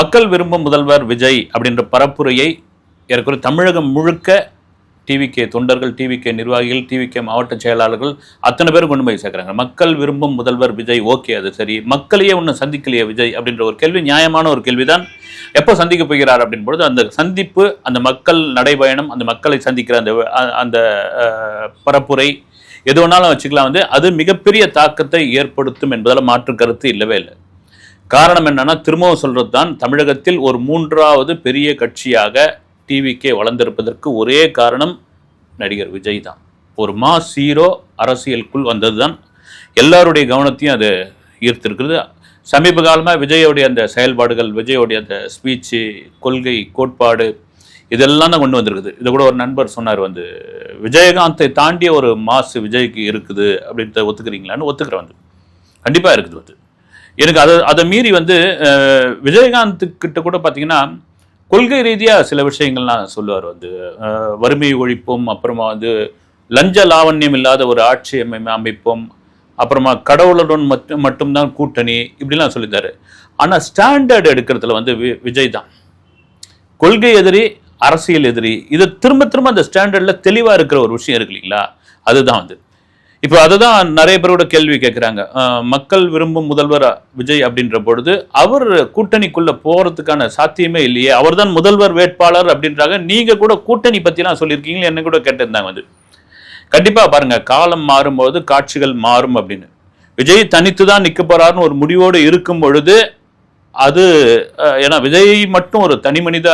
மக்கள் விரும்பும் முதல்வர் விஜய் அப்படின்ற பரப்புரையை ஏற்கனவே தமிழகம் முழுக்க டிவிகே தொண்டர்கள் டிவிகே நிர்வாகிகள் டிவிகே மாவட்ட செயலாளர்கள் அத்தனை பேரும் கொண்டு போய் சேர்க்குறாங்க. மக்கள் விரும்பும் முதல்வர் விஜய் ஓகே அது சரி. மக்களையே ஒன்றும் சந்திக்கலையே விஜய் அப்படின்ற ஒரு கேள்வி நியாயமான ஒரு கேள்விதான். எப்போ சந்திக்க போகிறார் அப்படின் பொழுது அந்த சந்திப்பு அந்த மக்கள் நடைபயணம் அந்த மக்களை சந்திக்கிற அந்த அந்த பரப்புரை எது வேணாலும் வச்சுக்கலாம் வந்து அது மிகப்பெரிய தாக்கத்தை ஏற்படுத்தும் என்பதால் மாற்று கருத்து இல்லவே இல்லை. காரணம் என்னன்னா திரும்பவும் சொல்றது தான் தமிழகத்தில் ஒரு மூன்றாவது பெரிய கட்சியாக டிவிக்கே வளர்ந்திருப்பதற்கு ஒரே காரணம் நடிகர் விஜய் தான். ஒரு மாஸ் சீரோ அரசியலுக்குள் வந்தது தான் எல்லாருடைய கவனத்தையும் அது ஈர்த்திருக்கிறது. சமீப காலமாக விஜயோடைய அந்த செயல்பாடுகள் விஜயோடைய அந்த ஸ்பீச்சு கொள்கை கோட்பாடு இதெல்லாம் தான் கொண்டு வந்திருக்குது. இது கூட ஒரு நண்பர் சொன்னார் வந்து விஜயகாந்தை தாண்டிய ஒரு மாசு விஜய்க்கு இருக்குது அப்படின்றத ஒத்துக்கிறீங்களான்னு ஒத்துக்கிறேன் வந்து. கண்டிப்பாக இருக்குது வந்து. எனக்கு அதை அதை மீறி வந்து விஜயகாந்த் கிட்ட கூட பார்த்தீங்கன்னா கொள்கை ரீதியாக சில விஷயங்கள்லாம் சொல்லுவார் வந்து. வறுமை ஒழிப்பும் அப்புறமா வந்து லஞ்ச லாவண்யம் இல்லாத ஒரு ஆட்சி அமை அப்புறமா கடவுளுடன் மட்டும் மட்டும்தான் கூட்டணி இப்படிலாம் சொல்லியிருந்தார். ஆனால் ஸ்டாண்டர்ட் எடுக்கிறதுல வந்து வி- விஜய் தான். கொள்கை எதிரி அரசியல் எதிரி இது திரும்ப திரும்ப அந்த ஸ்டாண்டர்டில் தெளிவாக இருக்கிற ஒரு விஷயம் இருக்கு இல்லைங்களா? அதுதான் வந்து. இப்போ அதை தான் நிறைய பேரோட கேள்வி கேட்குறாங்க. மக்கள் விரும்பும் முதல்வர் விஜய் அப்படின்ற பொழுது அவர் கூட்டணிக்குள்ள போறதுக்கான சாத்தியமே இல்லையே. அவர்தான் முதல்வர் வேட்பாளர் அப்படின்றாங்க. நீங்க கூட கூட்டணி பத்திலாம் சொல்லியிருக்கீங்களே என்ன கூட கேட்டிருந்தாங்க வந்து கண்டிப்பா பாருங்க காலம் மாறும்போது காட்சிகள் மாறும் அப்படின்னு. விஜய் தனித்து தான் நிற்க போறாருன்னு ஒரு முடிவோடு இருக்கும் பொழுது அது ஏன்னா விஜய் மட்டும் ஒரு தனி மனித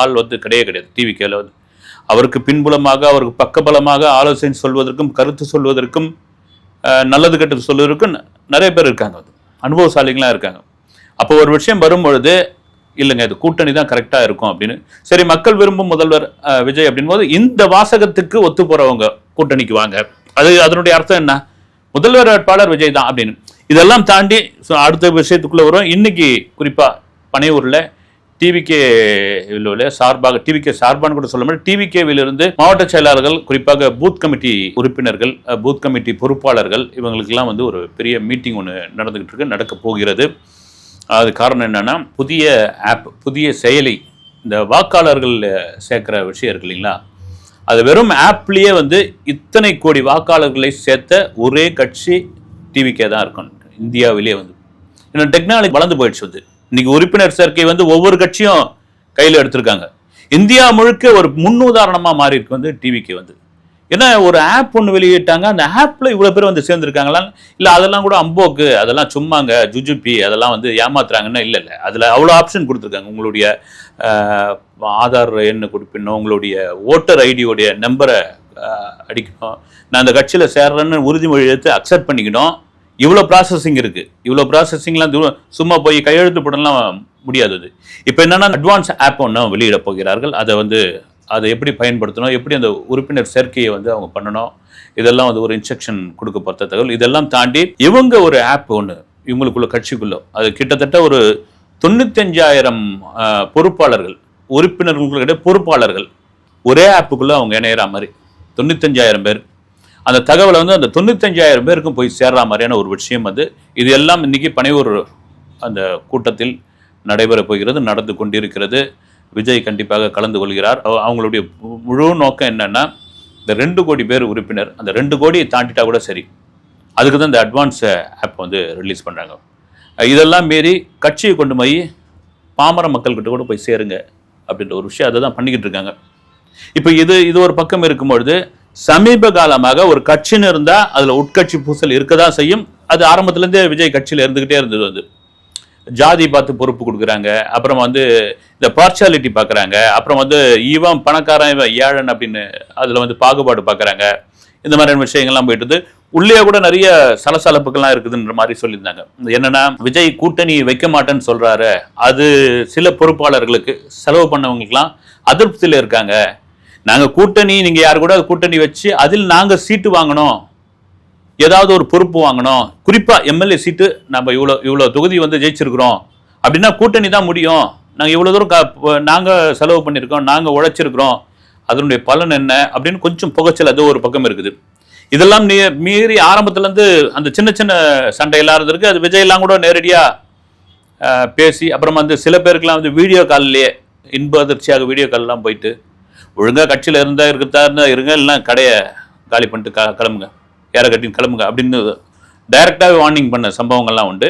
ஆள் வந்து கிடையவே கிடையாது டிவிக்கேல வந்து. அவருக்கு பின்புலமாக அவருக்கு பக்கபலமாக ஆலோசனை சொல்வதற்கும் கருத்து சொல்வதற்கும் நல்லது கெட்டது சொல்வதற்கும் நிறைய பேர் இருக்காங்க. அது அனுபவசாலிகளாக இருக்காங்க. அப்போ ஒரு விஷயம் வரும்பொழுது இல்லைங்க இது கூட்டணி தான் கரெக்டாக இருக்கும் அப்படின்னு. சரி மக்கள் விரும்பும் முதல்வர் விஜய் அப்படின் போது இந்த வாசகத்துக்கு ஒத்து போகிறவங்க கூட்டணிக்கு வாங்க. அது அதனுடைய அர்த்தம் என்ன? முதல்வர் வேட்பாளர் விஜய் தான் அப்படின்னு. இதெல்லாம் தாண்டி அடுத்த விஷயத்துக்குள்ளே வரும். இன்னைக்கு குறிப்பாக பனையூரில் டிவிகே சார்பாக டிவிகே சார்பான்னு கூட சொல்ல முடியும் டிவிகேவிலிருந்து மாவட்ட செயலாளர்கள் குறிப்பாக பூத் கமிட்டி உறுப்பினர்கள் பூத் கமிட்டி பொறுப்பாளர்கள் இவங்களுக்கெல்லாம் வந்து ஒரு பெரிய மீட்டிங் ஒன்று நடந்துகிட்டு இருக்கு நடக்க போகிறது. அது காரணம் என்னன்னா புதிய ஆப் புதிய செயலி இந்த வாக்காளர்கள் சேர்க்கிற விஷயம் இருக்கு இல்லைங்களா? அது வெறும் ஆப்லேயே வந்து இத்தனை கோடி வாக்காளர்களை சேர்த்த ஒரே கட்சி டிவிக்கே தான் இருக்கும் இந்தியாவிலேயே வந்து. ஏன்னா டெக்னாலஜி வளர்ந்து போயிடுச்சு வந்து. இன்னைக்கு உறுப்பினர் சேர்க்கை வந்து ஒவ்வொரு கட்சியும் கையில் எடுத்திருக்காங்க. இந்தியா முழுக்க ஒரு முன்னுதாரணமாக மாறி இருக்கு வந்து டிவிக்கு வந்து. ஏன்னா ஒரு ஆப் ஒன்று வெளியிட்டாங்க. அந்த ஆப்பில் இவ்வளோ பேர் வந்து சேர்ந்துருக்காங்களா? இல்லை அதெல்லாம் கூட அம்போக்கு அதெல்லாம் சும்மாங்க ஜுஜுபி அதெல்லாம் வந்து ஏமாத்துறாங்கன்னா இல்லை இல்லை. அதில் அவ்வளோ ஆப்ஷன் கொடுத்துருக்காங்க. உங்களுடைய ஆதார் எண்ணு கொடுப்பிடணும் உங்களுடைய ஓட்டர் ஐடியோடைய நம்பரை அடிக்கணும். நான் அந்த கட்சியில் சேர்றேன்னு உறுதிமொழி எடுத்து அக்செப்ட் பண்ணிக்கணும் இவ்வளோ ப்ராசஸிங் இருக்குது இவ்வளோ ப்ராசஸிங்லாம் தூரம் சும்மா போய் கையெழுத்து போடலாம் முடியாது அது. இப்போ என்னென்னா அட்வான்ஸ் ஆப் ஒன்று வெளியிட போகிறார்கள். அதை வந்து அதை எப்படி பயன்படுத்தணும் எப்படி அந்த உறுப்பினர் சேர்க்கையை வந்து அவங்க பண்ணணும் இதெல்லாம் வந்து ஒரு இன்ஸ்ட்ரக்ஷன் கொடுக்கப்பட்ட தகவல். இதெல்லாம் தாண்டி இவங்க ஒரு ஆப் ஒன்று இவங்களுக்குள்ள கட்சிக்குள்ள. அது கிட்டத்தட்ட ஒரு தொண்ணூத்தஞ்சாயிரம் பொறுப்பாளர்கள் உறுப்பினர்களுடைய பொறுப்பாளர்கள் ஒரே ஆப்புக்குள்ளே அவங்க இணையிற மாதிரி. தொண்ணூத்தஞ்சாயிரம் பேர். அந்த தகவலை வந்து அந்த தொண்ணூத்தஞ்சாயிரம் பேருக்கும் போய் சேர்ற மாதிரியான ஒரு விஷயம் வந்து இது எல்லாம் இன்னைக்கு பனையூர் அந்த கூட்டத்தில் நடைபெற போகிறது நடந்து கொண்டிருக்கிறது. விஜய் கண்டிப்பாக கலந்து கொள்கிறார். அவங்களுடைய முழு நோக்கம் என்னன்னா இந்த ரெண்டு கோடி பேர் உறுப்பினர் அந்த ரெண்டு கோடியை தாண்டிட்டா கூட சரி. அதுக்கு தான் இந்த அட்வான்ஸ் ஆப் வந்து ரிலீஸ் பண்ணுறாங்க இதெல்லாம் மீறி கட்சியை கொண்டு போய் பாமர மக்கள்கிட்ட கூட போய் சேருங்க அப்படின்ற ஒரு விஷயம் அதை தான் பண்ணிக்கிட்டு இருக்காங்க. இப்போ இது இது ஒரு பக்கம் இருக்கும்பொழுது சமீப காலமாக ஒரு கட்சின்னு இருந்தா அதுல உட்கட்சி பூசல் இருக்கதான் செய்யும். அது ஆரம்பத்துல இருந்தே விஜய் கட்சியில இருந்துகிட்டே இருந்தது வந்து ஜாதி பார்த்து பொறுப்பு கொடுக்குறாங்க. அப்புறம் வந்து இந்த பார்ஷாலிட்டி பார்க்குறாங்க. அப்புறம் வந்து இவன் பணக்காரன் இவன் ஏழன் அப்படின்னு அதில் வந்து பாகுபாடு பார்க்குறாங்க. இந்த மாதிரியான விஷயங்கள்லாம் போயிட்டு இருந்து உள்ளே கூட நிறைய சலசலப்புகள்லாம் இருக்குதுன்ற மாதிரி சொல்லியிருந்தாங்க. என்னன்னா விஜய் கூட்டணி வைக்க மாட்டேன்னு சொல்றாரு. அது சில பொறுப்பாளர்களுக்கு செலவு பண்ணவங்களுக்குலாம் அதிருப்தியில் இருக்காங்க. நாங்க கூட்டணி நீங்க யார் கூட கூட்டணி வச்சு அதில் நாங்க சீட்டு வாங்கணும். ஏதாவது ஒரு பொறுப்பு வாங்கணும். குறிப்பா எம்எல்ஏ சீட்டு நம்ம இவ்வளோ இவ்வளோ தொகுதி வந்து ஜெயிச்சிருக்கிறோம். அப்படின்னா கூட்டணி தான் முடியும். நாங்கள் இவ்வளோ தூரம் க- நாங்கள் செலவு பண்ணியிருக்கோம் நாங்கள் உழைச்சிருக்கிறோம். அதனுடைய பலன் என்ன? அப்படின்னு கொஞ்சம் புகைச்சல் அது ஒரு பக்கம் இருக்குது. இதெல்லாம் நீ- மீறி ஆரம்பத்துலேருந்து அந்த சின்ன சின்ன சண்டையெல்லாம் இருந்திருக்கு அது விஜயெல்லாம் கூட நேரடியாக பேசி அப்புறம் வந்து சில பேருக்குலாம் வந்து வீடியோ கால்லையே இன்ப அதிர்ச்சியாக வீடியோ கால்லாம் போயிட்டு ஒழுங்காக கட்சியில் இருந்தால் இருக்கிறதா இருந்தால் இருங்க இல்லைனா கடையை காலி பண்ணிட்டு க கிளம்புங்க. யாரை கட்டின்னு கிளம்புங்க அப்படின்னு டைரெக்டாகவே வார்னிங் பண்ண சம்பவங்கள்லாம் உண்டு.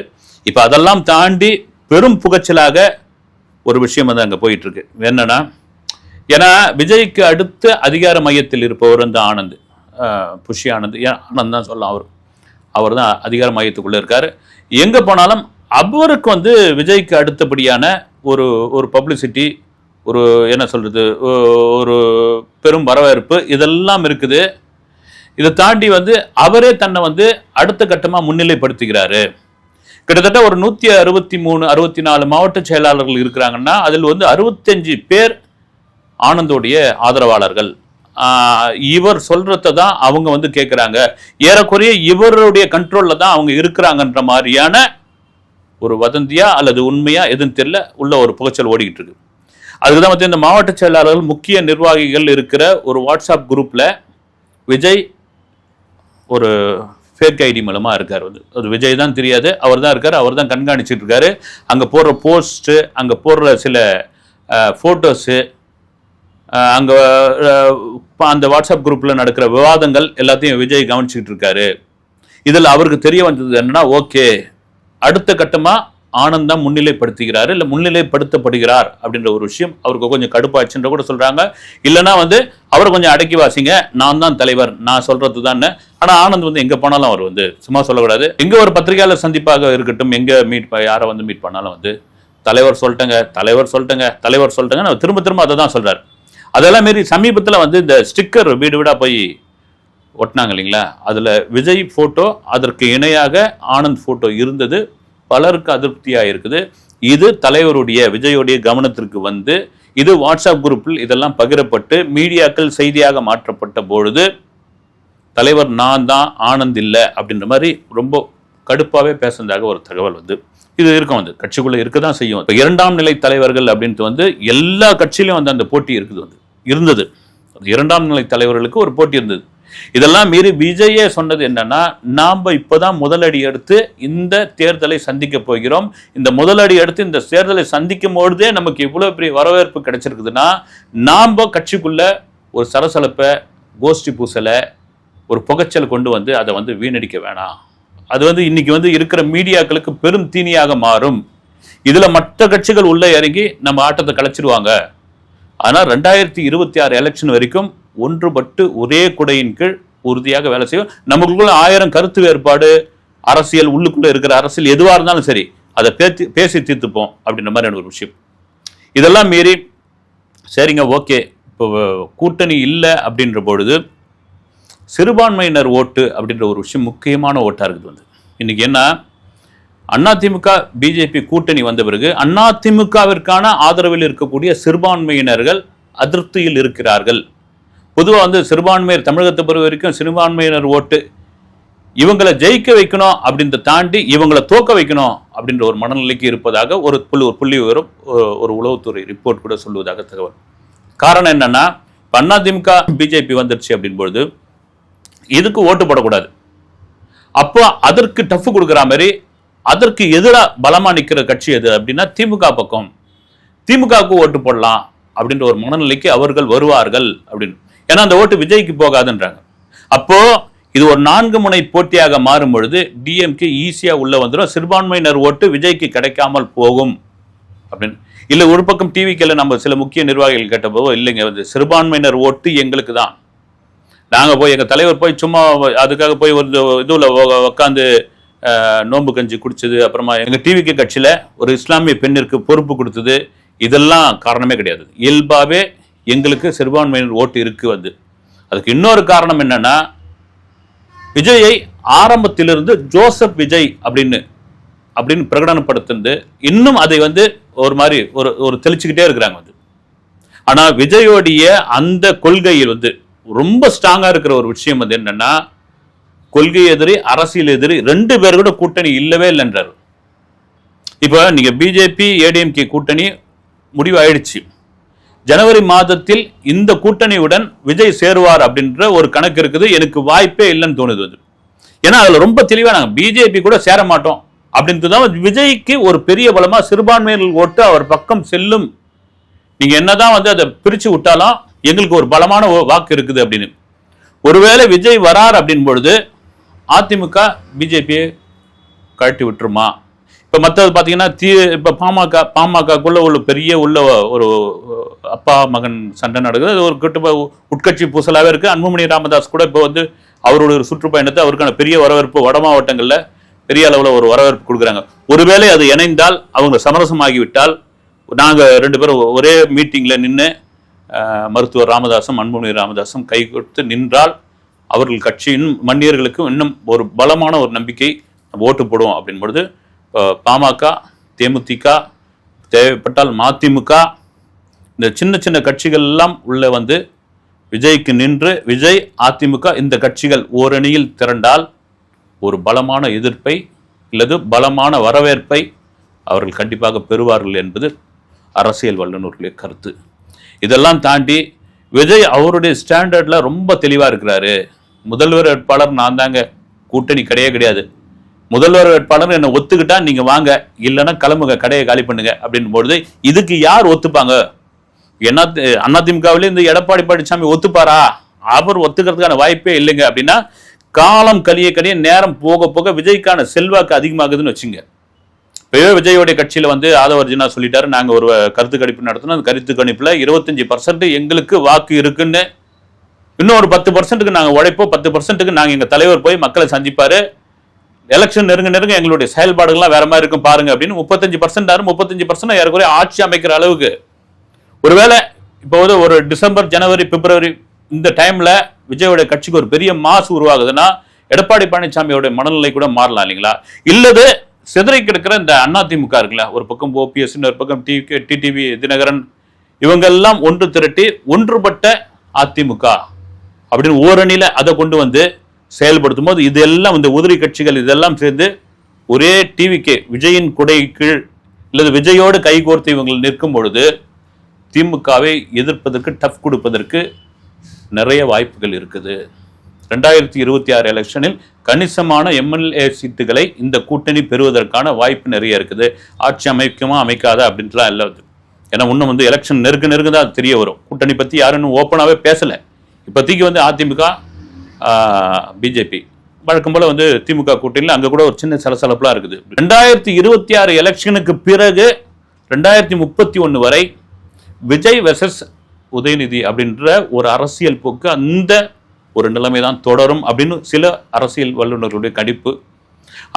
இப்போ அதெல்லாம் தாண்டி பெரும் புகைச்சலாக ஒரு விஷயம் வந்து அங்கே போயிட்டுருக்கு. என்னென்னா ஏன்னா விஜய்க்கு அடுத்து அதிகார மையத்தில் இருப்பவர் வந்து ஆனந்த். புஷி ஆனந்த். ஏன் ஆனந்த் தான் சொல்லலாம் அவர். அவர் தான் அதிகார மையத்துக்குள்ளே இருக்கார். எங்கே போனாலும் அவருக்கு வந்து விஜய்க்கு அடுத்தபடியான ஒரு ஒரு பப்ளிசிட்டி ஒரு என்ன சொல்கிறது ஒரு பெரும் வரவேற்பு இதெல்லாம் இருக்குது. இதை தாண்டி வந்து அவரே தன்னை வந்து அடுத்த கட்டமாக முன்னிலைப்படுத்துகிறாரு. கிட்டத்தட்ட ஒரு நூற்றி அறுபத்தி மூணு அறுபத்தி நாலு மாவட்ட செயலாளர்கள் இருக்கிறாங்கன்னா அதில் வந்து அறுபத்தஞ்சு பேர் ஆனந்தோடைய ஆதரவாளர்கள். இவர் சொல்றத தான் அவங்க வந்து கேட்குறாங்க ஏறக்குறைய இவருடைய கண்ட்ரோலில் தான் அவங்க இருக்கிறாங்கன்ற மாதிரியான ஒரு வதந்தியா அல்லது உண்மையா எதுன்னு தெரியல உள்ள ஒரு புகைச்சல் ஓடிக்கிட்டு இருக்கு. அதுக்கு தான் வந்து இந்த மாவட்ட செயலாளர்கள் முக்கிய நிர்வாகிகள் இருக்கிற ஒரு வாட்ஸ்அப் குரூப்பில் விஜய் ஒரு ஃபேக் ஐடி மூலமாக இருக்கார். வந்து அது விஜய் தான் தெரியாது. அவர் தான் இருக்கார். அவர் தான் கண்காணிச்சிட்டு இருக்காரு. அங்கே போடுற போஸ்ட்டு அங்கே போடுற சில ஃபோட்டோஸு அங்கே அந்த வாட்ஸ்அப் குரூப்பில் நடக்கிற விவாதங்கள் எல்லாத்தையும் விஜய் கவனிச்சுக்கிட்டு இருக்காரு. இதில் அவருக்கு தெரிய வந்தது என்னன்னா ஓகே அடுத்த கட்டமாக ஆனந்தம் முன்னிலைப்படுத்துகிறார் இல்லை முன்னிலைப்படுத்தப்படுகிறார் அப்படின்ற ஒரு விஷயம் அவருக்கு கொஞ்சம் கடுப்பாச்சுன்ற கூட சொல்கிறாங்க இல்லைன்னா வந்து அவரை கொஞ்சம் அடக்கி வாசிங்க. நான் தான் தலைவர். நான் சொல்கிறது தான். ஆனால் ஆனந்த் வந்து எங்கே போனாலும் அவர் வந்து சும்மா சொல்லக்கூடாது. எங்கே ஒரு பத்திரிகையாளர் சந்திப்பாக இருக்கட்டும் எங்கே மீட் யாரை வந்து மீட் பண்ணாலும் வந்து தலைவர் சொல்லிட்டேங்க தலைவர் சொல்லிட்டேங்க தலைவர் சொல்லிட்டேங்க நான் திரும்ப திரும்ப அதை தான் சொல்கிறார் அதெல்லாம் மாரி சமீபத்தில் வந்து இந்த ஸ்டிக்கர் வீடு வீடாக போய் ஒட்டினாங்க இல்லைங்களா? அதில் விஜய் ஃபோட்டோ அதற்கு இணையாக ஆனந்த் ஃபோட்டோ இருந்தது. பலருக்கு அதிருப்தியாக இருக்குது இது தலைவருடைய விஜயோடைய கவனத்திற்கு வந்து இது வாட்ஸ்அப் குரூப்பில் இதெல்லாம் பகிரப்பட்டு மீடியாக்கள் செய்தியாக மாற்றப்பட்ட பொழுது தலைவர் நான் தான் ஆனந்த் இல்லை அப்படின்ற மாதிரி ரொம்ப கடுப்பாகவே பேசுனதாக ஒரு தகவல் வந்து இது இருக்கும் வந்து கட்சிக்குள்ளே இருக்க தான் செய்யும். இப்போ இரண்டாம் நிலை தலைவர்கள் அப்படின்ட்டு வந்து எல்லா கட்சியிலையும் வந்து அந்த போட்டி இருக்குது வந்து இருந்தது. இரண்டாம் நிலை தலைவர்களுக்கு ஒரு போட்டி இருந்தது. இதெல்லாம் மீறி விஜயே சொன்னது என்னன்னா நாம் இப்போதான் முதலடி எடுத்து இந்த தேர்தலை சந்திக்க போகிறோம். இந்த முதலடி எடுத்து இந்த தேர்தலை சந்திக்கும் பொழுதே நமக்கு இவ்வளவு பெரிய வரவேற்பு கிடைச்சிருக்குதுன்னா நாம் கட்சிக்குள்ள ஒரு சலசலப்பை கோஷ்டி பூசலை ஒரு புகைச்சல் கொண்டு வந்து அதை வந்து வீணடிக்க வேணாம். அது வந்து இன்னைக்கு வந்து இருக்கிற மீடியாக்களுக்கு பெரும் தீனியாக மாறும். இதுல மற்ற கட்சிகள் உள்ளே இறங்கி நம்ம ஆட்டத்தை கலைச்சிருவாங்க. ஆனால் ரெண்டாயிரத்தி இருபத்தி ஆறு எலெக்ஷன் வரைக்கும் ஒன்றுபட்டு ஒரே குடையின் கீழ் உறுதியாக வேலை செய்யும். நமக்குள்ள ஆயிரம் கருத்து வேறுபாடு அரசியல் உள்ளுக்குள்ள இருக்கிற அரசியல் எதுவாக இருந்தாலும் சரி அதை பேசி பேசி தீர்த்துப்போம் அப்படின்ற மாதிரியான ஒரு விஷயம். இதெல்லாம் மீறி சரிங்க ஓகே இப்போ கூட்டணி இல்லை அப்படின்ற பொழுது சிறுபான்மையினர் ஓட்டு அப்படின்ற ஒரு விஷயம் முக்கியமான ஓட்டாக இருக்குது வந்து. இன்னைக்கு என்ன அதிமுக பிஜேபி கூட்டணி வந்த பிறகு அதிமுகவிற்கான ஆதரவில் இருக்கக்கூடிய சிறுபான்மையினர்கள் அதிருப்தியில் இருக்கிறார்கள். பொதுவாக வந்து சிறுபான்மையர் தமிழகத்தை பொறுத்த வரைக்கும் சிறுபான்மையினர் ஓட்டு. இவங்களை ஜெயிக்க வைக்கணும் அப்படின்றத தாண்டி இவங்களை தோக்க வைக்கணும் அப்படின்ற ஒரு மனநிலைக்கு இருப்பதாக ஒரு புள்ளி ஒரு புள்ளி விவரம் ஒரு- உளவுத்துறை ரிப்போர்ட் கூட சொல்லுவதாக தகவல். காரணம் என்னன்னா இப்ப அதிமுக பிஜேபி வந்துருச்சு அப்படின்பொழுது இதுக்கு ஓட்டு போடக்கூடாது? அப்போ அதற்கு டஃப் கொடுக்குற மாதிரி அதற்கு எதிராக பலமா நிற்கிற கட்சி எது அப்படின்னா திமுக பக்கம். திமுகவுக்கு ஓட்டு போடலாம். அப்படின்ற ஒரு மனநிலைக்கு அவர்கள் வருவார்கள் அப்படின்னு. ஏன்னா அந்த ஓட்டு விஜய்க்கு போகாதுன்றாங்க. அப்போ இது ஒரு நான்கு முனை போட்டியாக மாறும் பொழுது டிஎம்கே ஈஸியாக உள்ள வந்துடும் சிறுபான்மையினர் ஓட்டு விஜய்க்கு கிடைக்காமல் போகும் அப்படின்னு. இல்லை ஒரு பக்கம் டிவிக்கில் நம்ம சில முக்கிய நிர்வாகிகள் கேட்டப்போ இல்லைங்க வந்து சிறுபான்மையினர் ஓட்டு எங்களுக்கு தான். நாங்கள் போய் எங்கள் தலைவர் போய் சும்மா அதுக்காக போய் ஒரு இதுல உட்காந்து நோன்பு கஞ்சி குடிச்சது அப்புறமா எங்கள் டிவிக்கு கட்சியில் ஒரு இஸ்லாமிய பெண்ணிற்கு பொறுப்பு கொடுத்தது. இதெல்லாம் காரணமே கிடையாது. இயல்பாகவே எங்களுக்கு சிறுபான்மையினர் ஓட்டு இருக்கு வந்து. அதுக்கு இன்னொரு காரணம் என்னன்னா விஜயை ஆரம்பத்திலிருந்து ஜோசப் விஜய் அப்படின்னு அப்படின்னு பிரகடனப்படுத்திருந்து இன்னும் அதை வந்து ஒரு மாதிரி ஒரு ஒரு தெளிச்சுக்கிட்டே இருக்கிறாங்க வந்து. ஆனால் விஜயோடைய அந்த கொள்கையில் வந்து ரொம்ப ஸ்ட்ராங்காக இருக்கிற ஒரு விஷயம் வந்து என்னன்னா கொள்கை எதிரி அரசியல் எதிரி ரெண்டு பேர் கூட கூட்டணி இல்லவே இல்லைன்றாரு. இப்போ நீங்கள் பிஜேபி ஏடிஎம்கே கூட்டணி முடிவாயிடுச்சு. ஜனவரி மாதத்தில் இந்த கூட்டணியுடன் விஜய் சேருவார் அப்படின்ற ஒரு கணக்கு இருக்குது. எனக்கு வாய்ப்பே இல்லைன்னு தோணுது அது. ஏன்னா அதில் ரொம்ப தெளிவாக நாங்கள் பிஜேபி கூட சேர மாட்டோம் அப்படின்றது தான் விஜய்க்கு ஒரு பெரிய பலமாக சிறுபான்மையினர் ஓட்டு அவர் பக்கம் செல்லும். நீங்க என்னதான் வந்து அதை பிரித்து விட்டாலும் எங்களுக்கு ஒரு பலமான வாக்கு இருக்குது அப்படின்னு. ஒருவேளை விஜய் வரார் அப்படின் பொழுது அதிமுக பிஜேபியை கழட்டி விட்டுருமா? இப்ப மற்றது பாத்தீங்கன்னா தீ இப்ப பாமக பாமகக்குள்ள உள்ள பெரிய உள்ள ஒரு அப்பா மகன் சண்டை நடக்குது. அது ஒரு கிட்ட உட்கட்சி பூசலாவே இருக்கு. அன்புமணி ராமதாஸ் கூட இப்போ வந்து அவரோட ஒரு சுற்றுப்பயணத்தை அவருக்கான பெரிய வரவேற்பு வட மாவட்டங்கள்ல பெரிய அளவுல ஒரு வரவேற்பு கொடுக்குறாங்க. ஒருவேளை அது இணைந்தால் அவங்க சமரசமாகிவிட்டால் நாங்க ரெண்டு பேரும் ஒரே மீட்டிங்ல நின்று மருத்துவர் ராமதாசும் அன்புமணி ராமதாசும் கை கொடுத்து நின்றால் அவர்கள் கட்சியின் மன்னியர்களுக்கும் இன்னும் ஒரு பலமான ஒரு நம்பிக்கை ஓட்டு போடுவோம் அப்படின் பொழுது பாமக தேமுதிக தேவைப்பட்டால் மதிமுக இந்த சின்ன சின்ன கட்சிகள் எல்லாம் உள்ள வந்து விஜய்க்கு நின்று விஜய் அதிமுக இந்த கட்சிகள் ஓரணியில் திரண்டால் ஒரு பலமான எதிர்ப்பை அல்லது பலமான வரவேற்பை அவர்கள் கண்டிப்பாக பெறுவார்கள் என்பது அரசியல் வல்லுநர்களுடைய கருத்து. இதெல்லாம் தாண்டி விஜய் அவருடைய ஸ்டாண்டர்டில் ரொம்ப தெளிவாக இருக்கிறாரு. முதல்வர் வேட்பாளர் நான் தாங்க. கூட்டணி கிடையவே கிடையாது. முதல்வர் வேட்பாளர் என்னை ஒத்துக்கிட்டா நீங்க வாங்க இல்லைன்னா கிளம்புங்க கடையை காலி பண்ணுங்க அப்படின் பொழுது இதுக்கு யார் ஒத்துப்பாங்க? என்ன அதிமுகவிலே இந்த எடப்பாடி பழனிசாமி ஒத்துப்பாரா? அவர் ஒத்துக்கிறதுக்கான வாய்ப்பே இல்லைங்க. அப்படின்னா காலம் கலிய கலிய நேரம் போக போக விஜய்க்கான செல்வாக்கு அதிகமாகுதுன்னு வச்சுங்க. இப்பவே விஜயோடைய கட்சியில் வந்து ஆதவர்ஜினா சொல்லிட்டாரு நாங்கள் ஒரு கருத்து கணிப்பு நடத்தினோம். அந்த கருத்து கணிப்பில் இருபத்தஞ்சி பர்சன்ட் எங்களுக்கு வாக்கு இருக்குன்னு. இன்னும் ஒரு பத்து பர்சன்ட்டுக்கு நாங்கள் உழைப்போம் பத்து பர்சன்ட்டுக்கு நாங்கள் எங்கள் தலைவர் போய் மக்களை சந்திப்பாரு. எலெக்ஷன் நெருங்க நெருங்க எங்களுடைய செயல்பாடுகள்லாம் வேற மாதிரி இருக்கும் பாருங்க அப்படின்னு முப்பத்தஞ்சு பர்சன்ட் முப்பத்தஞ்சு பர்சன்ட் ஏறக்குறைய ஆட்சி அமைக்கிற அளவுக்கு. ஒருவேளை இப்போ வந்து ஒரு டிசம்பர் ஜனவரி பிப்ரவரி இந்த டைம்ல விஜயோடைய கட்சிக்கு ஒரு பெரிய மாசு உருவாகுதுன்னா எடப்பாடி பழனிசாமியோட மனநிலை கூட மாறலாம் இல்லைங்களா? இல்லது சிதறி கிடக்கிற இந்த அதிமுக இருக்குல்ல ஒரு பக்கம் ஓபிஎஸ் ஒரு பக்கம் டி டிடிவி தினகரன் இவங்கெல்லாம் ஒன்று திரட்டி ஒன்றுபட்ட அதிமுக அப்படின்னு ஓரணியில அதை கொண்டு வந்து செயல்படுத்தும் போது இதெல்லாம் இந்த உதிரி கட்சிகள் இதெல்லாம் சேர்ந்து ஒரே டிவிக்கு விஜயின் குடை கீழ் அல்லது விஜயோடு கைகோர்த்து இவங்க நிற்கும் பொழுது திமுகவை எதிர்ப்பதற்கு டஃப் கொடுப்பதற்கு நிறைய வாய்ப்புகள் இருக்குது. ரெண்டாயிரத்தி இருபத்தி ஆறு எலெக்ஷனில் கணிசமான எம்எல்ஏ சீட்டுகளை இந்த கூட்டணி பெறுவதற்கான வாய்ப்பு நிறைய இருக்குது. ஆட்சி அமைக்குமா அமைக்காதா அப்படின்ட்டுலாம் இல்லை ஏன்னா இன்னும் வந்து எலெக்ஷன் நெருக்க நெருங்க தான் தெரிய வரும். கூட்டணி பற்றி யாரும் இன்னும் ஓப்பனாகவே பேசலை. இப்போதைக்கு வந்து அதிமுக பிஜேபி. வழக்கம் போல வந்து திமுக கூட்டணியில் அங்கே கூட ஒரு சின்ன சலசலப்பெலாம் இருக்குது. ரெண்டாயிரத்தி இருபத்தி ஆறு எலெக்ஷனுக்கு பிறகு ரெண்டாயிரத்தி முப்பத்தி ஒன்று வரை விஜய் வெர்சஸ் உதயநிதி அப்படின்ற ஒரு அரசியல் போக்கு அந்த ஒரு நிலைமை தான் தொடரும் அப்படின்னு சில அரசியல் வல்லுநர்களுடைய கணிப்பு.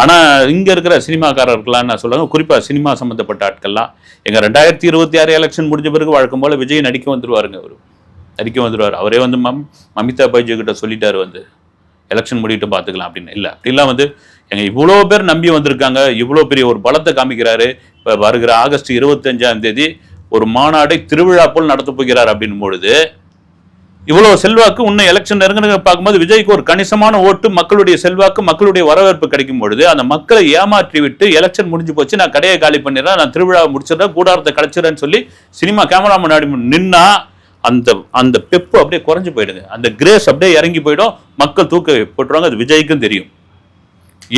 ஆனால் இங்கே இருக்கிற சினிமாக்காரர்கள்லாம் நான் சொல்லுவாங்க குறிப்பாக சினிமா சம்மந்தப்பட்ட ஆட்கள்லாம் எங்கள் ரெண்டாயிரத்தி இருபத்தி ஆறு எலெக்ஷன் முடிஞ்ச பிறகு வழக்கம் போல விஜய் நடிக்க வந்துருவாருங்க அவர். அறிக்கை வந்துடுவார். அவரே வந்து மம் மமிதா பைஜி கிட்ட சொல்லிட்டாரு வந்து. எலெக்ஷன் முடிவிட்டு பார்த்துக்கலாம் அப்படின்னு. இல்லை அப்படிலாம் வந்து எங்கள் இவ்வளோ பேர் நம்பி வந்திருக்காங்க. இவ்வளோ பெரிய ஒரு பலத்தை காமிக்கிறாரு. இப்போ வருகிற ஆகஸ்ட் இருபத்தஞ்சாம் தேதி ஒரு மாநாடை திருவிழா போல் நடத்த போகிறார் அப்படின்னும் பொழுது இவ்வளோ செல்வாக்கு இன்னும் எலெக்ஷன் நெருங்க பார்க்கும்போது விஜய்க்கு ஒரு கணிசமான ஓட்டு மக்களுடைய செல்வாக்கு மக்களுடைய வரவேற்பு கிடைக்கும் பொழுது அந்த மக்களை ஏமாற்றி விட்டு எலெக்ஷன் முடிஞ்சு போச்சு. நான் கடையை காலி பண்ணிடுறேன். நான் திருவிழாவை முடிச்சிடுறேன். கூடாரத்தை கலைச்சிடுறேன்னு சொல்லி சினிமா கேமரா முன்னாடி நின்னா அந்த அந்த பெப்பு அப்படியே குறைஞ்சு போயிடுங்க அந்த கிரேஸ் அப்படியே இறங்கி போயிடும். மக்கள் தூக்க போட்டுருவாங்க. அது விஜய்க்கும் தெரியும்.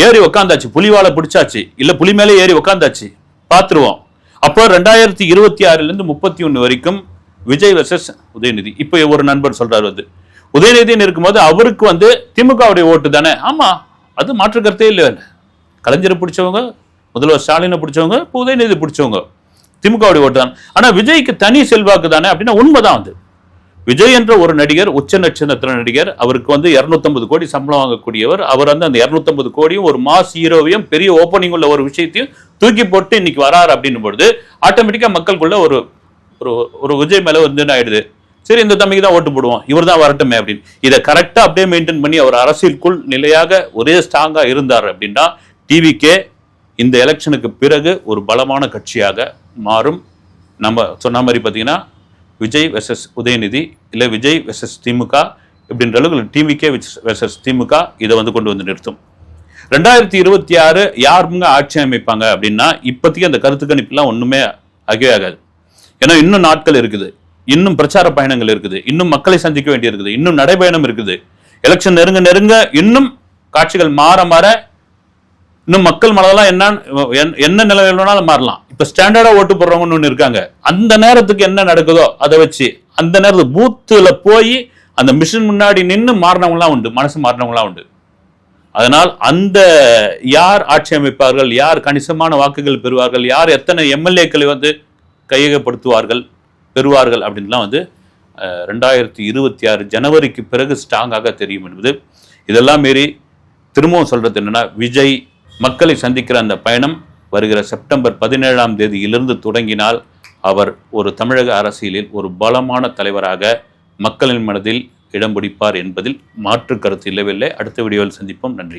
ஏறி உக்காந்தாச்சு. புலிவாலை பிடிச்சாச்சு. இல்ல புலி மேலே ஏறி உக்காந்தாச்சு. பார்த்துருவோம். அப்போ ரெண்டாயிரத்தி இருபத்தி ஆறுல இருந்து முப்பத்தி ஒன்று வரைக்கும் விஜய் வர்சஸ் உதயநிதி. இப்போ ஒரு நண்பர் சொல்றாரு வந்து உதயநிதின்னு இருக்கும்போது அவருக்கு வந்து திமுகவுடைய ஓட்டு தானே. ஆமா அது மாற்று கருத்தே இல்லை. கலைஞரை பிடிச்சவங்க முதல்வர் ஸ்டாலினை பிடிச்சவங்க இப்போ உதயநிதி பிடிச்சவங்க. திமுகவுடைய ஓட்டு தான் ஆனால் விஜய்க்கு தனி செல்வாக்கு தானே அப்படின்னா உண்மைதான் வந்து விஜய் என்ற ஒரு நடிகர் உச்ச நட்சத்திர நடிகர் அவருக்கு வந்து 250 கோடி சம்பளம் வாங்கக்கூடியவர். அவர் வந்து அந்த 250 கோடியும் ஒரு மாஸ் ஹீரோவையும் பெரிய ஓப்பனிங் உள்ள ஒரு விஷயத்தையும் தூக்கி போட்டு இன்னைக்கு வராரு அப்படின்னும் பொழுது ஆட்டோமேட்டிக்காக மக்களுக்குள்ள ஒரு ஒரு ஒரு விஜய் மேலே வந்து என்ன ஆயிடுது. சரி இந்த தம்பிக்கு தான் ஓட்டு போடுவோம். இவர் தான் வரட்டுமே அப்படின்னு. இதை கரெக்டாக அப்படியே மெயின்டைன் பண்ணி அவர் அரசியலுக்குள் நிலையாக ஒரே ஸ்ட்ராங்காக இருந்தார் அப்படின்னா டிவிக்கே இந்த எலெக்ஷனுக்கு பிறகு ஒரு பலமான கட்சியாக மாறும். நம்ம சொன்ன மாதிரி பார்த்தீங்கன்னா விஜய் வெர்சஸ் உதயநிதி இல்லை விஜய் வெர்சஸ் திமுக இப்படின்ற அளவுக்கு டிவிகே வெர்சஸ் திமுக இதை வந்து கொண்டு வந்து நிறுத்தும். ரெண்டாயிரத்தி இருபத்தி ஆறு யாருங்க ஆட்சி அமைப்பாங்க அப்படின்னா இப்போதைக்கு அந்த கருத்து கணிப்புலாம் ஒன்றுமே ஆகவே ஆகாது. ஏன்னா இன்னும் நாட்கள் இருக்குது. இன்னும் பிரச்சார பயணங்கள் இருக்குது. இன்னும் மக்களை சந்திக்க வேண்டியிருக்குது. இன்னும் நடைபயணம் இருக்குது. எலெக்ஷன் நெருங்க நெருங்க இன்னும் காட்சிகள் மாற மாற இன்னும் மக்கள் மனதெல்லாம் என்ன என்ன- என்ன நிலையில் வேணாலும் மாறலாம். இப்ப ஸ்டாண்டர்டா ஓட்டு போடுறவங்கன்னு ஒன்று இருக்காங்க. அந்த நேரத்துக்கு என்ன நடக்குதோ அதை வச்சு அந்த நேரத்தில் பூத்துல போய் அந்த மிஷின் முன்னாடி நின்று மாறினவங்களாம் உண்டு மனசு மாறினவங்களாம் உண்டு. அதனால் அந்த யார் ஆட்சி அமைப்பார்கள் யார் கணிசமான வாக்குகள் பெறுவார்கள் யார் எத்தனை எம்எல்ஏக்களை வந்து கையகப்படுத்துவார்கள் பெறுவார்கள் அப்படின்லாம் வந்து ரெண்டாயிரத்தி இருபத்தி ஆறு ஜனவரிக்கு பிறகு ஸ்ட்ராங்காக தெரியும் என்பது. இதெல்லாம் மீறி திரும்பவும் சொல்றது என்னன்னா விஜய் மக்களை சந்திக்கிற அந்த பயணம் வருகிற செப்டம்பர் பதினேழாம் தேதியிலிருந்து தொடங்கினால் அவர் ஒரு தமிழக அரசியலில் ஒரு பலமான தலைவராக மக்களின் மனதில் இடம் பிடிப்பார் என்பதில் மாற்று கருத்து இல்லவில்லை. அடுத்த வீடியோவில் சந்திப்போம். நன்றி.